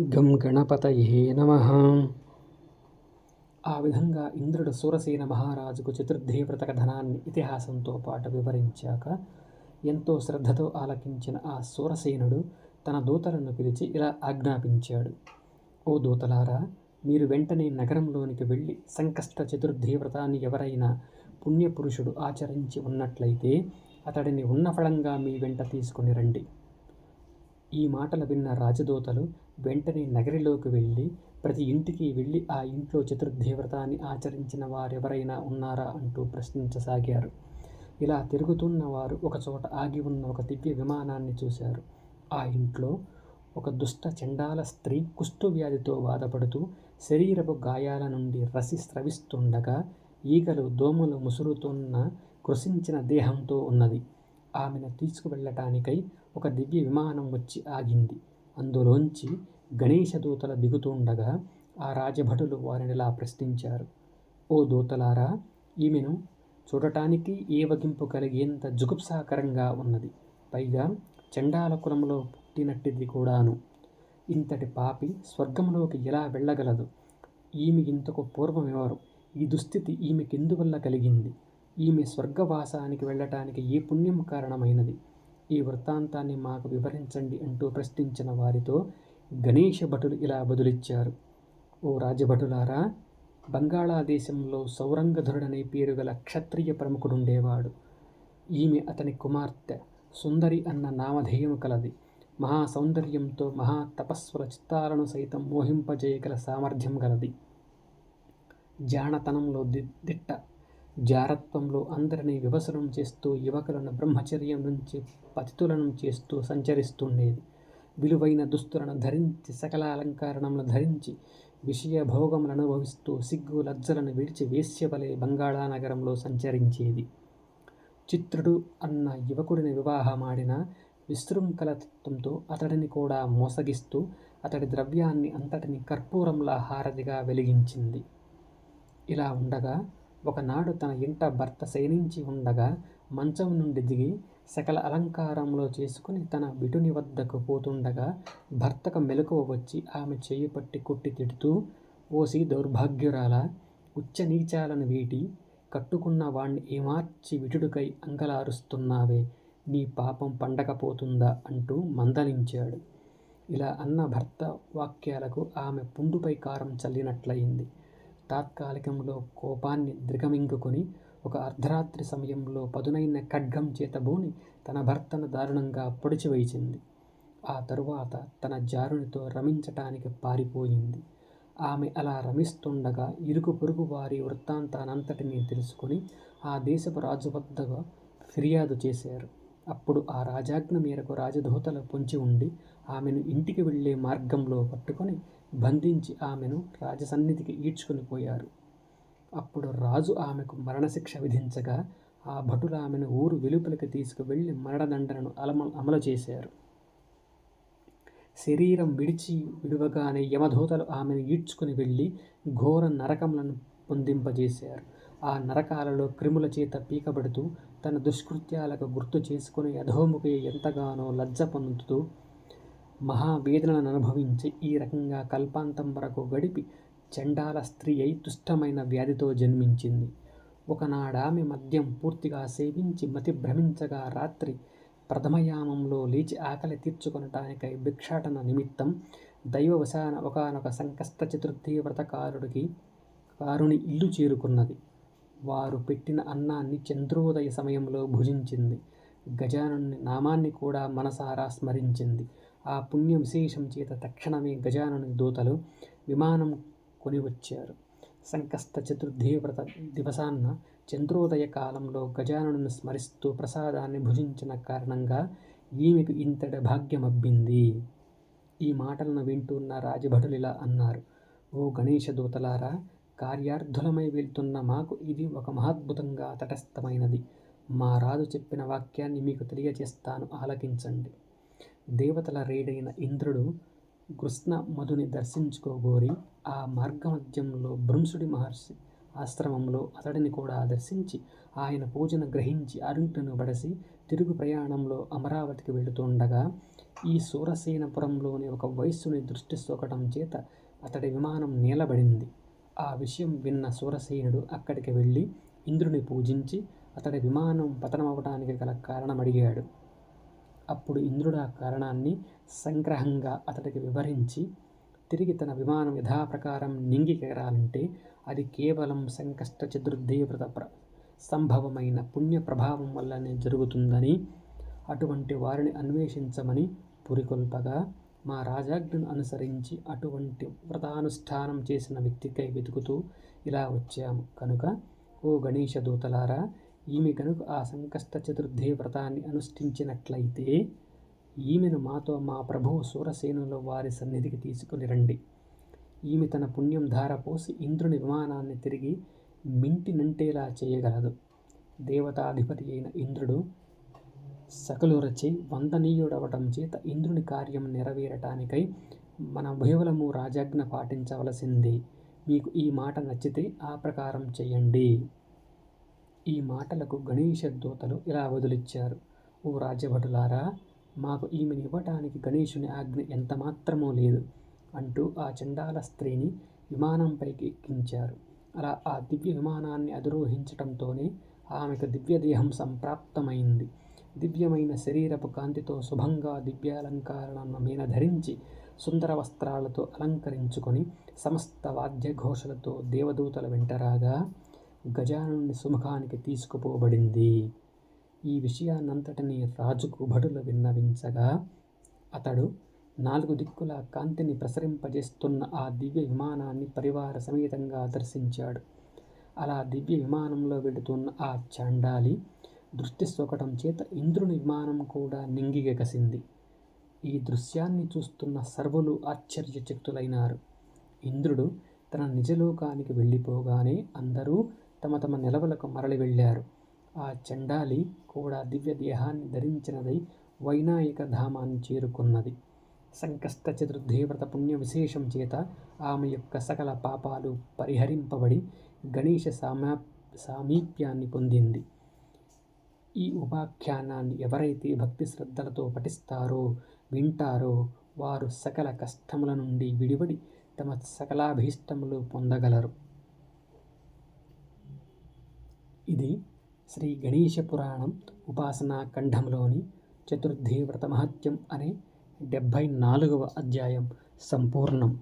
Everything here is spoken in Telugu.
గం గణపతయే నమ. ఆ విధంగా ఇంద్రుడు సూరసేన మహారాజుకు చతుర్థి ధనాన్ని ఇతిహాసంతో పాటు వివరించాక ఎంతో శ్రద్ధతో ఆలకించిన ఆ సూరసేనుడు తన దూతలను పిలిచి ఇలా ఆజ్ఞాపించాడు. ఓ దూతలారా మీరు వెంటనే నగరంలోనికి వెళ్ళి సంకష్ట చతుర్థి వ్రతాన్ని ఎవరైనా పుణ్యపురుషుడు ఆచరించి ఉన్నట్లయితే అతడిని ఉన్న ఫలంగా మీ వెంట తీసుకుని రండి. ఈ మాటలు విన్న రాజదూతలు వెంటనే నగరిలోకి వెళ్ళి ప్రతి ఇంటికి వెళ్ళి ఆ ఇంట్లో చతుర్దేవ్రతాన్ని ఆచరించిన వారెవరైనా ఉన్నారా అంటూ ప్రశ్నించసాగారు. ఇలా తిరుగుతున్న వారు ఒకచోట ఆగి ఉన్న ఒక దివ్య విమానాన్ని చూశారు. ఆ ఇంట్లో ఒక దుష్ట చండాల స్త్రీ కుష్టు వ్యాధితో బాధపడుతూ శరీరపు గాయాల నుండి రసి స్రవిస్తుండగా ఈగలు దోమలు ముసురుతున్న కృషించిన దేహంతో ఉన్నది. ఆమెను తీసుకువెళ్ళటానికై ఒక దివ్య విమానం వచ్చి ఆగింది. అందులోంచి గణేశ దూతల దిగుతుండగా ఆ రాజభటులు వారిని ఇలా ప్రశ్నించారు. ఓ దూతలారా ఈమెను చూడటానికి ఏవగింపు కలిగేంత జుగుప్సాకరంగా ఉన్నది. పైగా చండాల కులంలో పుట్టినట్టిది కూడాను. ఇంతటి పాపి స్వర్గంలోకి ఎలా వెళ్ళగలదు? ఈమె ఇంతకు పూర్వం ఎవరు? ఈ దుస్థితి ఈమెకెందువల్ల కలిగింది? ఈమె స్వర్గవాసానికి వెళ్ళటానికి ఏ పుణ్యం కారణమైనది? ఈ వృత్తాంతాన్ని మాకు వివరించండి అంటూ ప్రశ్నించిన వారితో గణేష భటులు ఇలా బదులిచ్చారు. ఓ రాజభటులారా బంగాళాదేశంలో సౌరంగధరుడనే పేరు గల క్షత్రియ ప్రముఖుడుండేవాడు. ఈమె అతని కుమార్తె సుందరి అన్న నామధేయము కలది. మహా సౌందర్యంతో మహా తపస్సుల చిత్తాలను సైతం మోహింపజేయగల సామర్థ్యం గలది. జానతనంలో ది దిట్ట జారత్వంలో అందరినీ వివసనం చేస్తూ యువకులను బ్రహ్మచర్యం నుంచి పతితులను చేస్తూ సంచరిస్తుండేది. విలువైన దుస్తులను ధరించి సకల అలంకారణములను ధరించి విషయ భోగములను అనుభవిస్తూ సిగ్గు లజ్జలను విడిచి వేశ్యవలే బంగాళా నగరంలో సంచరించేది. చిత్రుడు అన్న యువకుడిని వివాహమాడిన విశృంఖలత్వంతో అతడిని కూడా మోసగిస్తూ అతడి ద్రవ్యాన్ని అంతటిని కర్పూరంలా హారతిగా వెలిగించింది. ఇలా ఉండగా ఒకనాడు తన ఇంట భర్త శయనించి ఉండగా మంచం నుండి దిగి సకల అలంకారంలో చేసుకుని తన విటుని వద్దకు పోతుండగా భర్తకు మెలకువ వచ్చి ఆమె చేయి పట్టి కొట్టి తిడుతూ ఓసి దౌర్భాగ్యురాల ఉచ్చ నీచాలను వీటి కట్టుకున్న వాణ్ణి ఏమార్చి విటుడుకై అంగలారుస్తున్నావే? నీ పాపం పండకపోతుందా? అంటూ మందలించాడు. ఇలా అన్న భర్త వాక్యాలకు ఆమె పుండుపై కారం చల్లినట్లయింది. తాత్కాలికంలో కోపాన్ని దిగమింగుకొని ఒక అర్ధరాత్రి సమయంలో పదునైన ఖడ్గం చేతబూని తన భర్తను దారుణంగా పొడిచివేసింది ఆ తరువాత తన జారునితో రమించటానికి పారిపోయింది. ఆమె అలా రమిస్తుండగా ఇరుగు పొరుగు వారి వృత్తాంతానంతటినీ తెలుసుకొని ఆ దేశపు రాజు వద్దగా ఫిర్యాదు చేశారు. అప్పుడు ఆ రాజాజ్ఞ మేరకు రాజదూతలు పొంచి ఉండి ఆమెను ఇంటికి వెళ్ళే మార్గంలో పట్టుకొని బంధించి ఆమెను రాజసన్నిధికి ఈడ్చుకుని పోయారు. అప్పుడు రాజు ఆమెకు మరణశిక్ష విధించగా ఆ భటులు ఆమెను ఊరు వెలుపలికి తీసుకువెళ్ళి మరణదండనను అలమ అమలు చేశారు. శరీరం విడిచి విడువగానే యమధూతలు ఆమెను ఈడ్చుకుని వెళ్ళి ఘోర నరకములను పొందింపజేశారు. ఆ నరకాలలో క్రిముల చేత పీకబడుతూ తన దుష్కృత్యాలకు గుర్తు చేసుకుని అధోముఖి ఎంతగానో లజ్జ పొందుతూ మహావేదనలను అనుభవించి ఈ రకంగా కల్పాంతం వరకు గడిపి చండాల స్త్రీ అయి తుష్టమైన వ్యాధితో జన్మించింది. ఒకనాడామె మద్యం పూర్తిగా సేవించి మతి భ్రమించగా రాత్రి ప్రథమయామంలో లేచి ఆకలి తీర్చుకొనటానికై భిక్షాటన నిమిత్తం దైవవశాన ఒకనొక సంకష్ట చతుర్థి వ్రతకారుడికి కారుని ఇల్లు చేరుకున్నది. వారు పెట్టిన అన్నాన్ని చంద్రోదయ సమయంలో భుజించింది. గజానుని నామాన్ని కూడా మనసారా స్మరించింది. ఆ పుణ్య విశేషం చేత తక్షణమే గజానుని దూతలు విమానం కొనివచ్చారు. సంకష్ట చతుర్థి వ్రత దివసాన్న చంద్రోదయ కాలంలో గజానుని స్మరిస్తూ ప్రసాదాన్ని భుజించిన కారణంగా ఈమెకు ఇంతటి భాగ్యమబ్బింది. ఈ మాటలను వింటున్న రాజభటులిలా అన్నారు ఓ గణేష దూతలారా కార్యార్థులమై వెళ్తున్న మాకు ఇది ఒక మహాద్భుతంగా తటస్థమైనది. మా రాజు చెప్పిన వాక్యాన్ని మీకు తెలియజేస్తాను ఆలకించండి. దేవతల రేడైన ఇంద్రుడు కృష్ణ మధుని దర్శించుకోగోరి ఆ మార్గమధ్యంలో భ్రంసుడి మహర్షి ఆశ్రమంలో అతడిని కూడా దర్శించి ఆయన పూజను గ్రహించి అరుంటను బడసి తిరుగు ప్రయాణంలో అమరావతికి వెళుతుండగా ఈ సూరసేనపురంలోని ఒక వయస్సుని దృష్టి సోకటం చేత అతడి విమానం నీలబడింది. ఆ విషయం విన్న సూరసేనుడు అక్కడికి వెళ్ళి ఇంద్రుని పూజించి అతడి విమానం పతనమవటానికి గల కారణమడిగాడు. అప్పుడు ఇంద్రుడు ఆ కారణాన్ని సంగ్రహంగా అతడికి వివరించి తిరిగి తన విమానం యథాప్రకారం నింగికెగరాలంటే అది కేవలం సంకష్ట చతుర్దేవత ప్ర సంభవమైన పుణ్య ప్రభావం వల్లనే జరుగుతుందని అటువంటి వారిని అన్వేషించమని పురికొల్పగా మా రాజాజ్ఞను అనుసరించి అటువంటి వ్రతానుష్ఠానం చేసిన వ్యక్తికై వెతుకుతూ ఇలా వచ్చాము. కనుక ఓ గణేష దూతలారా ఈమె కనుక ఆ సంకష్ట చతుర్థి వ్రతాన్ని అనుష్ఠించినట్లయితే ఈమెను మాతో మా ప్రభువు సూరసేనుల వారి సన్నిధికి తీసుకుని రండి. ఈమె తన పుణ్యం ధారపోసి ఇంద్రుని విమానాన్ని తిరిగి మింటినంటేలా చేయగలదు. దేవతాధిపతి అయిన ఇంద్రుడు సకలురచి వందనీయుడవటం చేత ఇంద్రుని కార్యం నెరవేరటానికై మన ఉభయవులము రాజాజ్ఞ పాటించవలసింది. మీకు ఈ మాట నచ్చితే ఆ ప్రకారం చేయండి. ఈ మాటలకు గణేష దూతలు ఇలా వదిలిచ్చారు ఓ రాజభటులారా మాకు ఈమెను ఇవ్వటానికి గణేషుని ఆజ్ఞ ఎంత మాత్రమో లేదు అంటూ ఆ చండాల స్త్రీని విమానంపైకి ఎక్కించారు. అలా ఆ దివ్య విమానాన్ని అధిరోహించటంతోనే ఆమెకు దివ్యదేహం సంప్రాప్తమైంది. దివ్యమైన శరీరపు కాంతితో శుభంగా దివ్యాలంకారణను మీన ధరించి సుందర వస్త్రాలతో అలంకరించుకొని సమస్త వాద్యఘోషలతో దేవదూతల వెంటరాగా గజానుని సుముఖానికి తీసుకుపోబడింది. ఈ విషయాన్నంతటినీ రాజుకు భటులు విన్నవించగా అతడు నాలుగు దిక్కుల కాంతిని ప్రసరింపజేస్తున్న ఆ దివ్య విమానాన్ని పరివార సమేతంగా దర్శించాడు. అలా దివ్య విమానంలో వెళుతున్న ఆ చాండాలి దృష్టి సోకటం చేత ఇంద్రుని విమానం కూడా నింగిగెకసింది ఈ దృశ్యాన్ని చూస్తున్న సర్వులు ఆశ్చర్యచక్తులైనారు. ఇంద్రుడు తన నిజలోకానికి వెళ్ళిపోగానే అందరూ తమ తమ నిలవలకు మరలి వెళ్ళారు. ఆ చండాలి కూడా దివ్య దేహాన్ని ధరించినదై వైనాయక ధామాన్ని చేరుకున్నది. సంకష్ట చతుర్దేవ్రత పుణ్య విశేషం చేత ఆమె యొక్క సకల పాపాలు పరిహరింపబడి గణేష సామా సామీప్యాన్ని పొందింది. ఈ ఉపాఖ్యానాన్ని ఎవరైతే భక్తి శ్రద్ధలతో పఠిస్తారో వింటారో వారు సకల కష్టముల నుండి విడివడి తమ సకలాభీష్టములు పొందగలరు. ఇది శ్రీ గణేష పురాణం ఉపాసనా ఖండంలోని చతుర్థి వ్రత మహత్యం అనే డెబ్భై నాలుగవ అధ్యాయం సంపూర్ణం.